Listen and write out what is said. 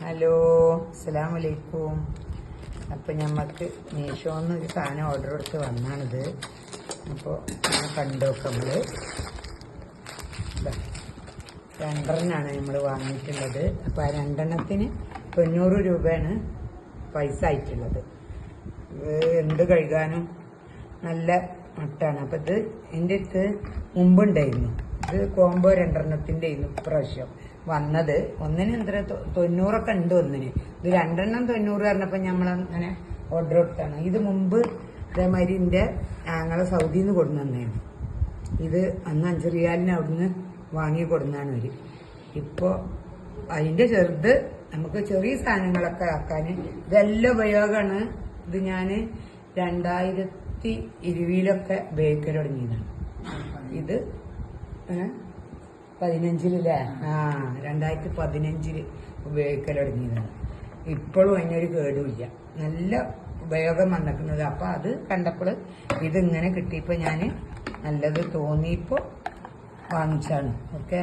Hello അസ്സലാം വലൈക്കും അപ്പം ഞമ്മക്ക് മീഷോന്ന് ഒരു സാധനം ഓർഡർ കൊടുത്ത് വന്നാണിത്. അപ്പോൾ കണ്ടു നോക്കാം നമ്മൾ രണ്ടെണ്ണമാണ് നമ്മൾ വാങ്ങിയിട്ടുള്ളത്. അപ്പോൾ ആ രണ്ടെണ്ണത്തിന് തൊണ്ണൂറ് രൂപയാണ് പൈസ ആയിട്ടുള്ളത്. എന്ത് കഴുകാനും നല്ല മട്ടാണ്. അപ്പം ഇത് എന്റെ അടുത്ത് മുമ്പുണ്ടായിരുന്നു ഇത് കോംബോ രണ്ടെണ്ണത്തിന്റെ ആയിരുന്നു ഇപ്രാവശ്യം വന്നത്. ഒന്നിന് എത്ര? തൊണ്ണൂറൊക്കെ ഉണ്ട് ഒന്നിന്. ഇത് രണ്ടെണ്ണം തൊണ്ണൂറ് പറഞ്ഞപ്പോൾ നമ്മൾ അങ്ങനെ ഓർഡർ കൊടുത്താണ്. ഇത് മുമ്പ് ഇതേമാതിരി എന്റെ ഞങ്ങളെ സൗദിയിൽ നിന്ന് കൊടുന്നതാണ് ഇത് അന്ന് അഞ്ച് റിയാലിന് അവിടുന്ന് വാങ്ങി കൊടുന്നാണ് അവർ ഇപ്പോ അതിന്റെ ചെറുത് നമുക്ക് ചെറിയ സാധനങ്ങളൊക്കെ ആക്കാൻ ഇതെല്ലാം ഉപയോഗമാണ്. ഇത് ഞാൻ രണ്ടായിരത്തി ഇരുപതിലൊക്കെ ഉപയോഗിക്കൽ തുടങ്ങിയതാണ്. ഇത്? പതിനഞ്ചിലല്ലേ? ആ രണ്ടായിരത്തി പതിനഞ്ചിൽ ഉപയോഗിക്കൽ തുടങ്ങിയതാണ്. ഇപ്പോഴും അതിനൊരു കേടുമില്ല. നല്ല ഉപയോഗം വന്നിക്കുന്നത് അപ്പൊ അത് കണ്ടപ്പോൾ ഇതിങ്ങനെ കിട്ടിയപ്പോൾ ഞാൻ നല്ലത് തോന്നിയപ്പോൾ വാങ്ങിച്ചാണ് ഓക്കെ?